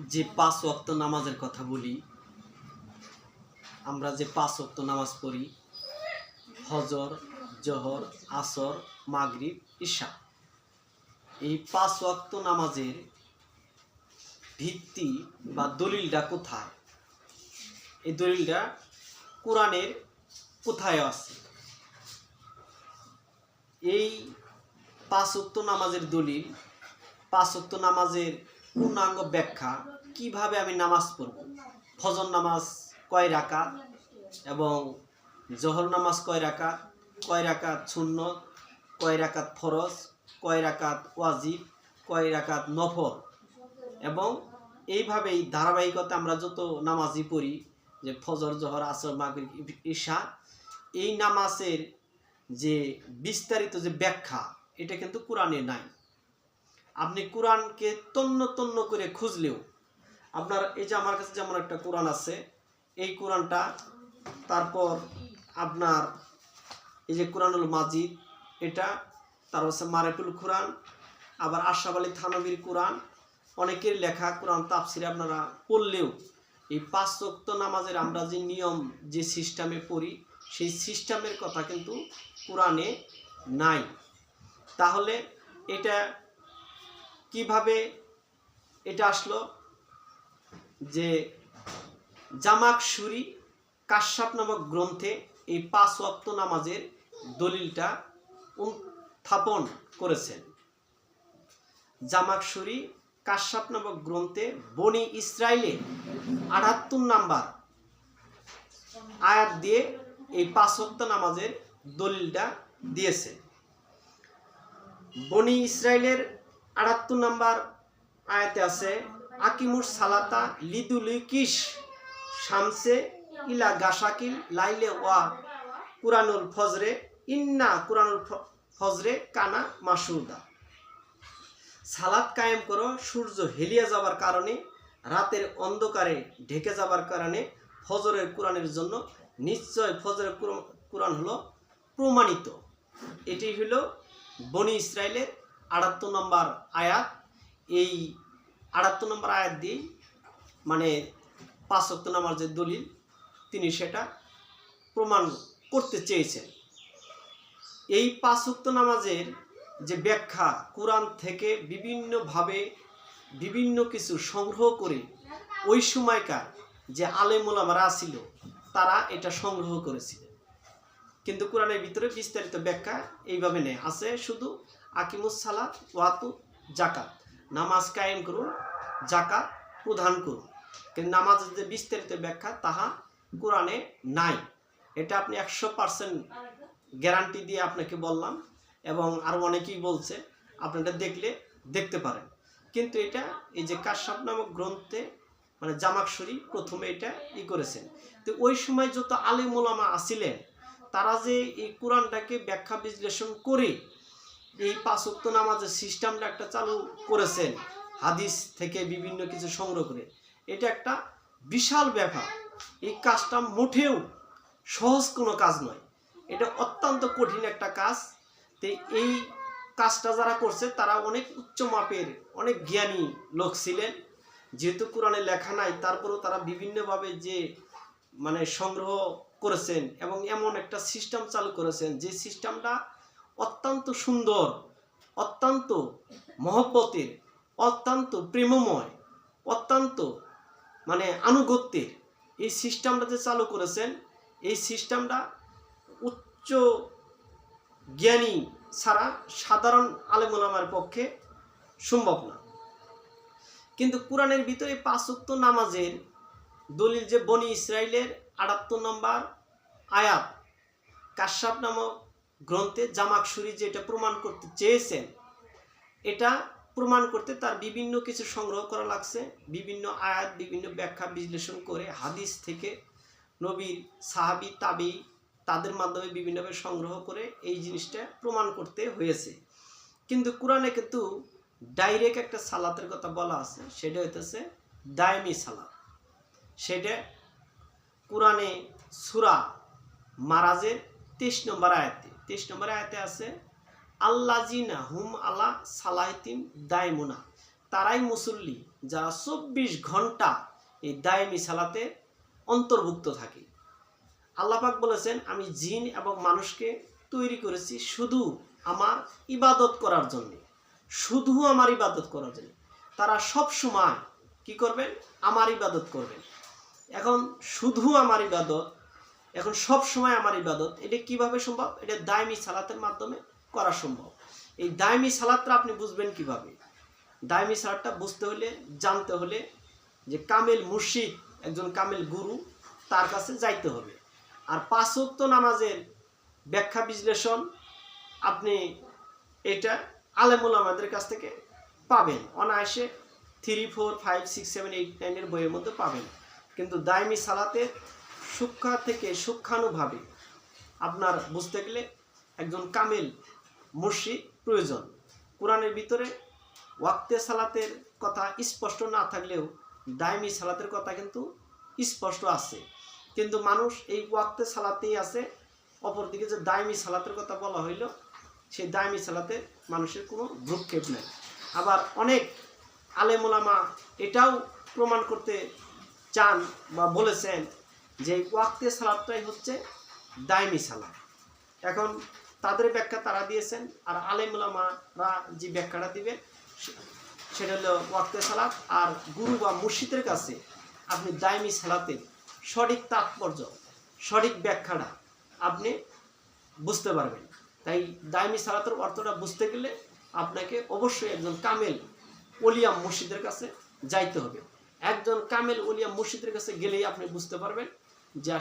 যে পাঁচ ওয়াক্ত নামাজের কথা বলি, আমরা যে পাঁচ ওয়াক্ত নামাজ পড়ি, হজর, জহর, আসর, মাগরিব, ঈশা। এই পাঁচ ওয়াক্ত নামাজের ভিত্তি বা দলিলটা কোথায়? এই দলিলটা কোরআনের কোথায় আছে। এই পাঁচ ওয়াক্ত নামাজের দলিল, পাঁচ ওয়াক্ত নামাজের পূর্ণাঙ্গ ব্যাখ্যা, কীভাবে আমি নামাজ পড়ব? ফজর নামাজ কয় রাকাত এবং জহর নামাজ কয় রাকাত? কয় রাকাত শূন্য কয় রাকাত ফরজ? কয় রাকাত ওয়াজিব? কয় রাকাত নফর এবং এইভাবেই ধারাবাহিকতা আমরা যত নামাজই পড়ি, যে ফজর, জহর, আসর, মাগরিব, ঈশা, এই নামাজের যে বিস্তারিত যে ব্যাখ্যা, এটা কিন্তু কোরআনে নাই। আপনি কোরআনকে তন্ন তন্ন করে খুঁজলেও আপনার এই যে আমার কাছে যেমন একটা কোরআন আছে, এই কোরআনটা তারপর আপনার এই যে কোরআনুল মাজিদ, এটা তার হচ্ছে মারেকুল কোরআন, আবার আশরাফ আলী থানবীর কোরআন, অনেকের লেখা কোরআন তাফসিরে আপনারা পড়লেও এই পাঁচ ওয়াক্ত নামাজের আমরা যে নিয়ম, যে সিস্টেমে পড়ি, সেই সিস্টেমের কথা কিন্তু কোরআনে নাই। তাহলে এটা কীভাবে এটা আসলো? যে জামাক সুরি কাশ্যপ নামক গ্রন্থে এই পাঁচ ওয়াক্ত নামাজের দলিলটা উত্থাপন করেছেন। জামাক সুরি কাশ্যপ নামক গ্রন্থে বনি ইসরায়েলে আটাত্তর নাম্বার আয়াত দিয়ে এই পাঁচ ওয়াক্ত নামাজের দলিলটা দিয়েছে। বনি ইসরায়েলের আটাত্তর নাম্বার আয়াতে আছে আকিমুর সালাতা লিদুলিকিস শামসে ইলা গাসাকিল লাইলে ওয়া কুরানুল ফজরে ইন্না কুরানুল ফজরে কানা মাসুদা সালাত কায়েম করো, সূর্য হেলিয়ে যাবার কারণে, রাতের অন্ধকারে ঢেকে যাবার কারণে ফজরের কোরআনের জন্য নিশ্চয় ফজরের কুর- কোরআন হলো প্রমাণিত। এটি হলো বনি ইসরায়েলের আটাত্তর নম্বর আয়াত। এই আটাত্তর নম্বর আয়াত দিয়েই মানে পাঁচ নামার যে দলিল তিনি সেটা প্রমাণ করতে চেয়েছেন। এই পাঁচ নামাজের যে ব্যাখ্যা, কোরআন থেকে বিভিন্নভাবে বিভিন্ন কিছু সংগ্রহ করে ওই সময়কার যে আলেমুলামারা ছিল, তারা এটা সংগ্রহ করেছিলেন কিন্তু কোরআনের ভিতরে বিস্তারিত ব্যাখ্যা এইভাবে নেই। আছে শুধু আকিমুস সালাত ওয়াতু জাকাত নামাজ কায়েম করুন জাকাত প্রদান করুন। কিন্তু নামাজের যে বিস্তারিত ব্যাখ্যা, তাহা কোরআনে নাই। এটা আপনি একশো পার্সেন্ট গ্যারান্টি দিয়ে আপনাকে বললাম এবং আরও অনেকেই বলছে, আপনারা দেখলে দেখতে পারেন। কিন্তু এটা এই যে কাশ্যপ নামক গ্রন্থে মানে জামাকশরী প্রথমে এটা ই করেছেন। তো ওই সময় যত আলিমুলামা আসিলেন তারা যে এই কোরআনটাকে ব্যাখ্যা বিশ্লেষণ করে এই পাঁচক্ত নামাজের সিস্টেমটা একটা চালু করেছেন হাদিস থেকে বিভিন্ন কিছু সংগ্রহ করে। এটা একটা বিশাল ব্যাপার। এই কাজটা মোটেও সহজ কোনো কাজ নয়। এটা অত্যন্ত কঠিন একটা কাজ। তো এই কাজটা যারা করছে, তারা অনেক উচ্চ মাপের, অনেক জ্ঞানী লোক ছিলেন। যেহেতু কোরআনে লেখা নাই, তারপরেও তারা বিভিন্নভাবে যে মানে সংগ্রহ করেছেন এবং এমন একটা সিস্টেম চালু করেছেন, যে সিস্টেমটা অত্যন্ত সুন্দর, অত্যন্ত মহব্বতের, অত্যন্ত প্রেমময়, অত্যন্ত মানে আনুগত্যের এই সিস্টেমটা যে চালু করেছেন, এই সিস্টেমটা উচ্চ জ্ঞানী ছাড়া সাধারণ আলেমুলামার পক্ষে সম্ভব না। কিন্তু কোরআনের ভিতরে পাঁচক্ত নামাজের দলিল যে বনি ইসরায়েলের আটাত্তর নম্বর আয়াত কাশ্যাপ নামক গ্রন্থে জামাকসুরি যেটা প্রমাণ করতে চেয়েছেন, এটা প্রমাণ করতে তার বিভিন্ন কিছু সংগ্রহ করা লাগছে, বিভিন্ন আয়াত, বিভিন্ন ব্যাখ্যা বিশ্লেষণ করে হাদিস থেকে নবীর সাহাবি, তাবি তাদের মাধ্যমে বিভিন্নভাবে সংগ্রহ করে এই জিনিসটা প্রমাণ করতে হয়েছে। কিন্তু কোরআনে কিন্তু ডাইরেক্ট একটা সালাতের কথা বলা আছে, সেটা হইতেছে দায়মি সালাত। সেটা কোরআনে সুরা মারাজের তেইশ নম্বর আয়াতে তেইশ নম্বর আয়াতে আছে আল্লাজিনা হুম আল্লাহ সালাহিতিম দায়মুনা তারাই মুসল্লি যারা চব্বিশ ঘণ্টা এই দায়মি সালাতে অন্তর্ভুক্ত থাকে। আল্লাপাক বলেছেন, আমি জিন এবং মানুষকে তৈরি করেছি শুধু আমার ইবাদত করার জন্য, শুধু আমার ইবাদত করার জন্য। তারা সব সময় কি করবেন? আমার ইবাদত করবেন। এখন শুধু আমার ইবাদত এখন সব সময় আমার ইবাদত, এটা কীভাবে সম্ভব? এটা দায়মি সালাতের মাধ্যমে করা সম্ভব। এই দায়মি সালাতটা আপনি বুঝবেন কীভাবে? দায়মি সালাতটা বুঝতে হলে, জানতে হলে যে কামেল মুর্শিদ, একজন কামেল গুরু, তার কাছে যাইতে হবে। আর পাঁচ ওয়াক্ত নামাজের ব্যাখ্যা বিশ্লেষণ আপনি এটা আলেমুল আমাদের কাছ থেকে পাবেন। অনায়াসে three four five six seven eight নাইনের বইয়ের মধ্যে পাবেন। কিন্তু দায়মি সালাতের সূক্ষ্ম থেকে সূক্ষানুভাবে আপনার বুঝতে গেলে একজন কামেল মুর্শিদ প্রয়োজন। কোরআনের ভিতরে ওয়াক্তে সালাতের কথা স্পষ্ট না থাকলেও দায়মি সালাতের কথা কিন্তু স্পষ্ট আছে। কিন্তু মানুষ এই ওয়াক্তে সালাতেই আছে, অপরদিকে যে দায়মি সালাতের কথা বলা হইল, সেই দায়মি সালাতে মানুষের কোনো ভ্রুক্ষেপ নেই। আবার অনেক আলেমুলামা এটাও প্রমাণ করতে চান বা বলেছেন যে ওয়াক্তে সালাদটাই হচ্ছে দায়মি সালাদ। এখন তাদের ব্যাখ্যা তারা দিয়েছেন, আর আলেমুলামারা যে ব্যাখ্যাটা দিবে সেটা হলো ওয়াক্তে সালাত আর গুরু বা মুর্শিদের কাছে আপনি দায়মি সালাতের সঠিক তাৎপর্য, সঠিক ব্যাখ্যাটা আপনি বুঝতে পারবেন। তাই দায়মি সালাতের অর্থটা বুঝতে গেলে আপনাকে অবশ্যই একজন কামেল ওলিয়াম মুর্শিদের কাছে যাইতে হবে। একজন কামেল ওলিয়াম মুর্শিদের কাছে গেলেই আপনি বুঝতে পারবেন যে